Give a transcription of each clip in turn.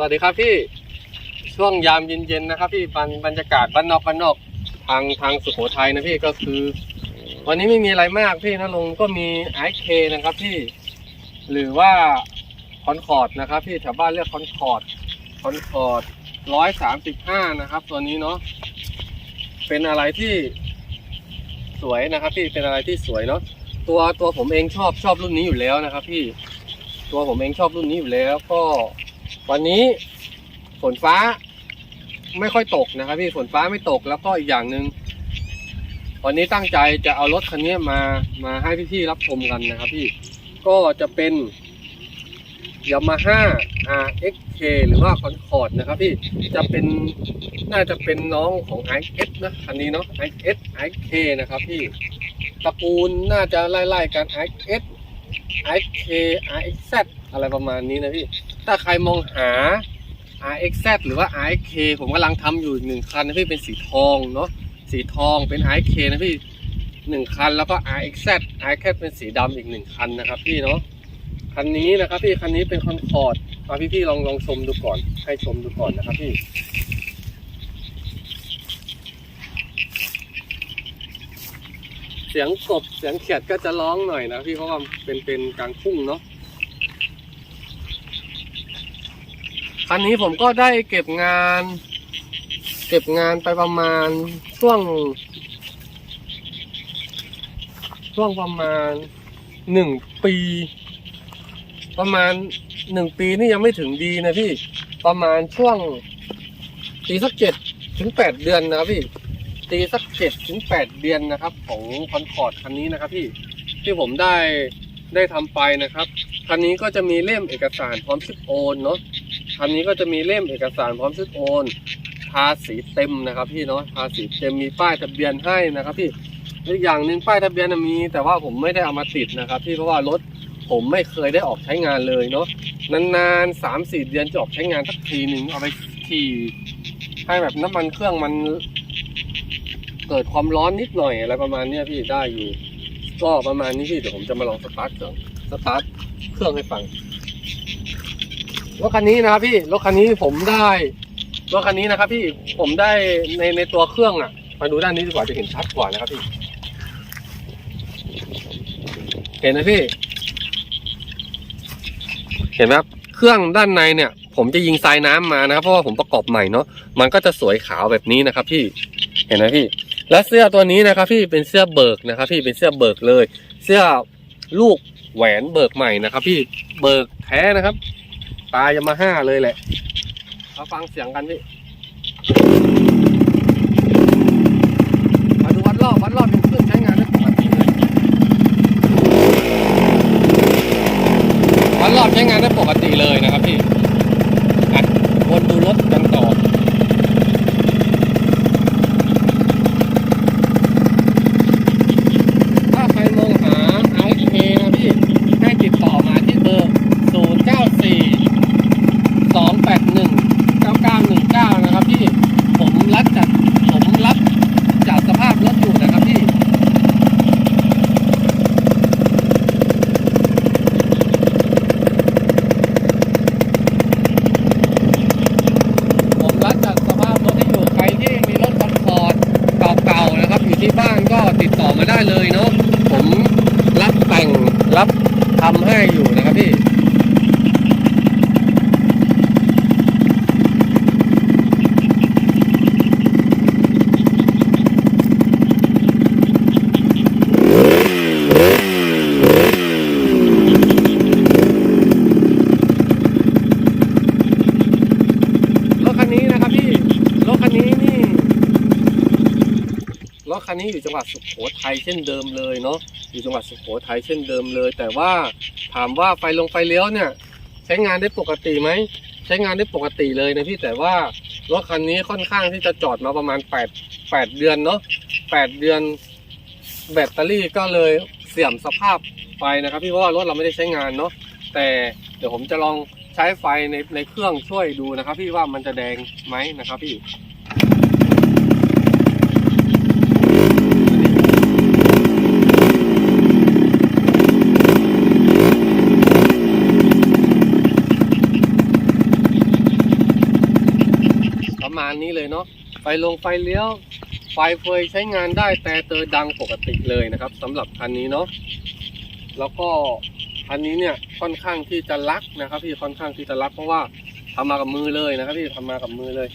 สวัสดีครับพี่ช่วงยามเย็นๆนะครับพี่บรรบรรยากาศบ้านนอกบ้านนอกทางทางสุโขทัยนะพี่ก็คือ วันนี้ไม่มีอะไรมากพี่นะลงก็มีไอเคนะครับพี่ หรือว่าคอนคอร์ดนะครับ พี่แถวบ้านเรียกคอนคอร์ดคอนคอร์ดร้อยสามสิบห้านะครับ ตัวนี้เนาะเป็นอะไรที่สวยนะครับ พี่เป็นอะไรที่สวยเนาะตัวตัวผมเองชอบชอบรุ่นนี้อยู่แล้วนะครับ พี่ตัวผมเองชอบรุ่นนี้อยู่แล้วก็ วันนี้ฝนฟ้าไม่ค่อยตกนะครับพี่ฝนฟ้าไม่ตกแล้วก็อีกอย่างหนึ่งวันนี้ตั้งใจจะเอารถคันนี้มามาให้พี่ๆรับชมกันนะครับพี่ก็จะเป็น Yamaha RXK หรือว่า Concord นะครับพี่จะเป็นน่าจะเป็นน้องของ IX นะคันนี้เนาะ IX IK นะครับพี่ตระกูลน่าจะไล่ๆกัน IX IK IXZ อะไรประมาณนี้นะพี่ ถ้าใครมองหา RXZ หรือว่า RXK ผมกำลังทำอยู่อีกหนึ่งคันนะพี่เป็นสีทองเนาะสีทองเป็น RXK นะพี่หนึ่งคันแล้วก็ RXZ RXZ เป็นสีดำอีกหนึ่งคันนะครับพี่เนาะคันนี้นะครับพี่คันนี้เป็นคอนคอร์ดมาพี่พี่ๆลองลองชมดูก่อน ให้ชมดูก่อนนะครับพี่เสียงกบเสียงเขียดก็จะร้องหน่อยนะพี่เพราะว่าเป็นเป็นกลางทุ่งเนาะ คันนี้ผมก็ได้เก็บงาน เก็บงานไปประมาณช่วง ช่วงประมาณหนึ่งปี ประมาณหนึ่งปีนี่ยังไม่ถึงดีนะพี่ประมาณช่วงตีสักเจ็ดถึงแปดเดือนนะครับพี่ตีสักเจ็ดถึงแปดเดือนนะครับ ของคอนคอร์ดคันนี้นะครับพี่ที่ผมได้ได้ทำไปนะครับคันนี้ก็จะมีเล่มเอกสารพร้อมชื่อโอนเนาะ คันนี้ก็จะมีเล่มเอกสารพร้อมชุดโอนภาษีเต็มนะครับพี่เนาะภาษีเต็มมีป้ายทะเบียนให้นะครับพี่อีกอย่างหนึ่งป้ายทะเบียนมี แต่ว่าผมไม่ได้เอามาติดนะครับ พี่เพราะว่ารถผมไม่เคยได้ออกใช้งานเลยเนาะนานๆสามสี่เดือนจะออกใช้งานสักทีหนึ่งเอาไปขี่ให้แบบน้ำมันเครื่องมัน เกิดความร้อนนิดหน่อยอะไรประมาณเนี้ยพี่ได้อยู่ ก็ประมาณนี้พี่เดี๋ยวผมจะมาลองสตาร์ทเครื่องสตาร์ทเครื่องให้ฟัง รถคันนี้นะครับพี่รถคันนี้ผมได้รถคันนี้นะครับ พี่ผมได้ในในตัวเครื่องอะ มาดูด้านนี้ดีกว่าจะเห็นชัดกว่านะครับพี่ เห็นไหมพี่ เห็นไหมครับเครื่องด้านในเนี่ย ผมจะยิงทรายน้ำมานะครับ เพราะว่าผมประกอบใหม่เนาะมันก็จะสวยขาวแบบนี้นะครับ พี่เห็นไหมพี่ และเสื้อตัวนี้นะครับ พี่เป็นเสื้อเบิกนะครับ พี่เป็นเสื้อเบิกเลย เสื้อลูกแหวนเบิกใหม่นะครับ พี่เบิกแท้นะครับ ตายามาห้าเลยแหละมาฟังเสียงกันพี่มาดูวัดรอบวัดรอบเป็นเครื่องใช้งานได้ปกติเลยวัดรอบใช้งานได้ปกติเลยนะครับพี่อะวนดูรถกันต่อ ถ้าใครมองหา IK นะพี่ ให้ติดต่อมาที่เบอร์ 094 สองแปดหนึ่งเก้าเก้าหนึ่งเก้านะครับพี่ ผมรับจัดผมรับจัดสภาพรถอยู่นะครับพี่ ผมรับจัดสภาพรถให้อยู่ใครที่มีรถคอนฟอร์ตเก่าๆนะครับ อยู่ที่บ้านก็ติดต่อมาได้เลยเนาะผมรับแต่ งรับทำให้อยู่นะครับพี่ รถคันนี้นะครับพี่ รถคันนี้นี่ รถคั นี้อยู่จังหวัดสุโขทัยเช่นเดิมเลยเนาะอยู่จังหวัดสุโขทัยเช่นเดิมเลย แต่ว่าถามว่าไฟลงไฟเลี้ยวเนี่ย ใช้งานได้ปกติไหมใช้งานได้ปกติเลยนะพี่แต่ว่ารถคันนี้ค่อนข้างที่จะจอดมาประมาณ 8 8 เดือนเนาะ8 เดือนแบตเตอรี่ก็เลยเสื่อมสภาพไปนะครับ พี่เพราะว่ารถเราไม่ได้ใช้งานเนาะแต่เดี๋ยวผมจะลองใช้ไฟในในเครื่องช่วยดูนะครับ พี่ว่ามันจะแดงไหมนะครับพี่ ณนี้ เนาะไฟลงไฟเลี้ยว ไฟเฟยใช้งานได้แต่เตอดังปกติเลยนะครับสำหรับคันนี้เนาะแล้วก็คันนี้เนี่ยค่อนข้างที่จะรักนะครับพี่ค่อนข้างที่จะรักเพราะว่าทำมากับมือเลยนะครับพี่ทำมากับมือเลย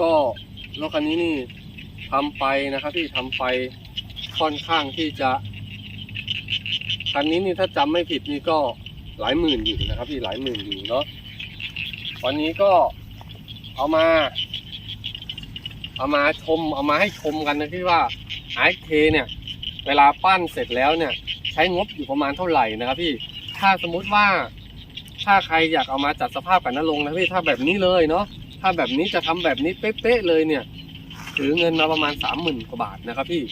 ก็รถคันนี้นี่ทำไปนะครับพี่ทำไปค่อนข้างที่จะคันนี้นี่ถ้าจำไม่ผิดนี่ก็หลายหมื่นอยู่นะครับพี่หลายหมื่นอยู่เนาะวันนี้ก็เอามา เอามาชมเอามาให้ชมกันนะที่ว่าไอเคเนี่ย เวลาปั้นเสร็จแล้วเนี่ย ใช้งบอยู่ประมาณเท่าไหร่นะครับพี่ถ้าสมมุติว่า ถ้าใครอยากเอามาจัดสภาพกันนลงนะพี่ถ้าแบบนี้เลยเนาะถ้าแบบนี้จะทำแบบนี้เป๊ะๆเลยเนี่ยถือเงินมาประมาณสามหมื่นกว่าบาทนะครับพี่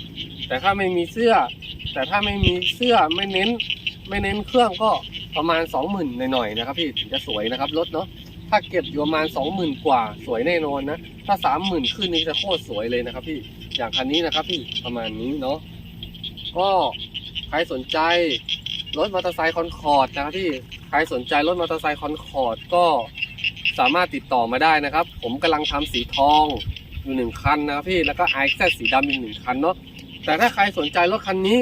แต่ถ้าไม่มีเสื้อ แต่ถ้าไม่มีเสื้อไม่เน้น ไม่เน้นเครื่องก็ประมาณสองหมื่นหน่อยๆนะครับพี่ถึงจะสวยนะครับรถเนาะ ถ้าเก็บอยู่ประมาณสองหมื่นกว่าสวยแน่นอนนะ ถ้าสามหมื่นขึ้นนี่จะโคตรสวยเลยนะครับพี่ อย่างคันนี้นะครับพี่ประมาณนี้เนาะ ก็ใครสนใจรถมอเตอร์ไซค์คอนคอร์ดนะครับพี่ ใครสนใจรถมอเตอร์ไซค์คอนคอร์ดก็สามารถติดต่อมาได้นะครับ ผมกำลังทำสีทองอยู่หนึ่งคันนะครับพี่ แล้วก็ไอแซสีดำอีกหนึ่งคันเนาะ แต่ถ้าใครสนใจรถคันนี้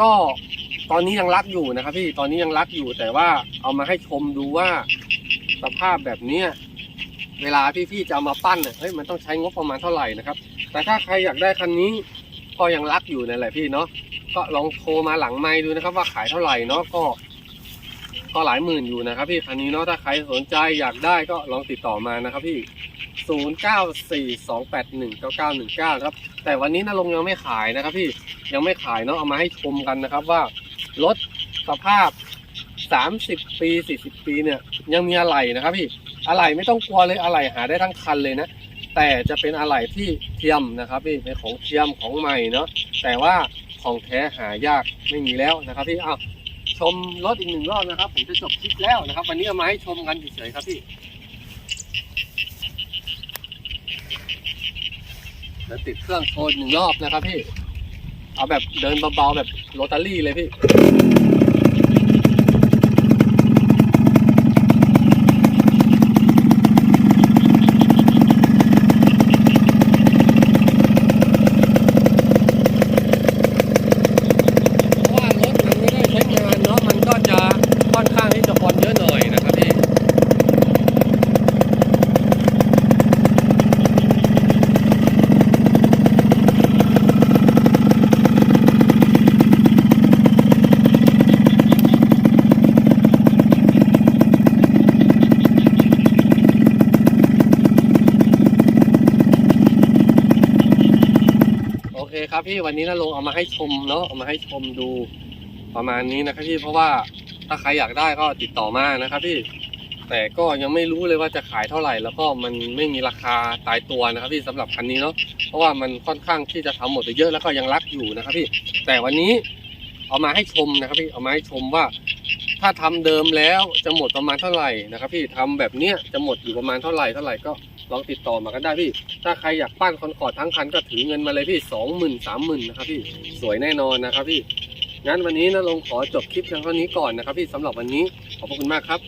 ก็ตอนนี้ยังรักอยู่นะครับพี่ ตอนนี้ยังรักอยู่แต่ว่าเอามาให้ชมดูว่า สภาพแบบเนี้ยเวลาพี่ๆจะามาปั้นเนี่ยเฮ้ยมันต้องใช้งบประมาณเท่าไหร่นะครับ แต่ถ้าใครอยากได้คันนี้ก็ยังรักอยู่นั่นแหละพี่เนาะก็ลองโทรมาหลังไมค์ดูนะครับ ว่าขายเท่าไหร่เนาะก็ ก็หลายหมื่นอยู่นะครับพี่คันนี้เนาะถ้าใครสนใจอยากได้ก็ลองติดต่อมานะครับพี่ 0942819919ครับแต่วันนี้นรงยังไม่ขายนะครับ พี่ยังไม่ขายเนาะเอามาให้ชมกันนะครับว่ารถสภาพ 30ปี40ปีเนี่ยยังมีอะไหล่นะครับพี่อะไหล่ไม่ต้องกลัวเลยอะไหล่หาได้ทั้งคันเลยนะ แต่จะเป็นอะไหล่ที่เทียมนะครับพี่เป็นของเทียมของใหม่เนาะแต่ว่าของแท้หายากไม่มีแล้วนะครับพี่อ้าวชมรถอีกหนึ่งรอบนะครับ ผมจะจบคลิปแล้วนะครับ วันนี้เอามาให้ชมกันเฉยๆครับพี่เดี๋ยวติดเครื่องโชว์หนึ่งรอบนะครับพี่ เอาแบบเดินเบาๆแบบโรตารี่เลยพี่ เพราะว่ารถมันไม่ได้ใช้งานเนาะ มันก็จะค่อนข้างที่จะควันเยอะหน่อยนะครับพี่ ครับพี่วันนี้นะลงเอามาให้ชมเนาะเอามาให้ชมดูประมาณนี้นะครับพี่เพราะว่าถ้าใครอยากได้ก็ติดต่อมานะครับพี่แต่ก็ยังไม่รู้เลยว่าจะขายเท่าไหร่ แล้วก็มันไม่มีราคาตายตัวนะครับพี่สำหรับคันนี้เนาะเพราะว่ามันค่อนข้างที่จะทำหมดไปเยอะแล้วก็ยังรักอยู่นะครับพี่แต่วันนี้เอามาให้ชมนะครับพี่เอามาให้ชมว่า ถ้าทำเดิมแล้วจะหมดประมาณเท่าไหร่นะครับ พี่ทำแบบเนี้ยจะหมดอยู่ประมาณเท่าไหร่เท่าไหร่ก็ลองติดต่อมากันได้พี่ ถ้าใครอยากปั้นคอนคอร์ดทั้งคันก็ถือเงินมาเลยพี่สองหมื่นสามหมื่นนะครับพี่สวยแน่นอนนะครับพี่งั้นวันนี้นะลงขอจบคลิปเพียงเท่านี้ก่อนนะครับพี่สำหรับวันนี้ขอบพระคุณมากครับ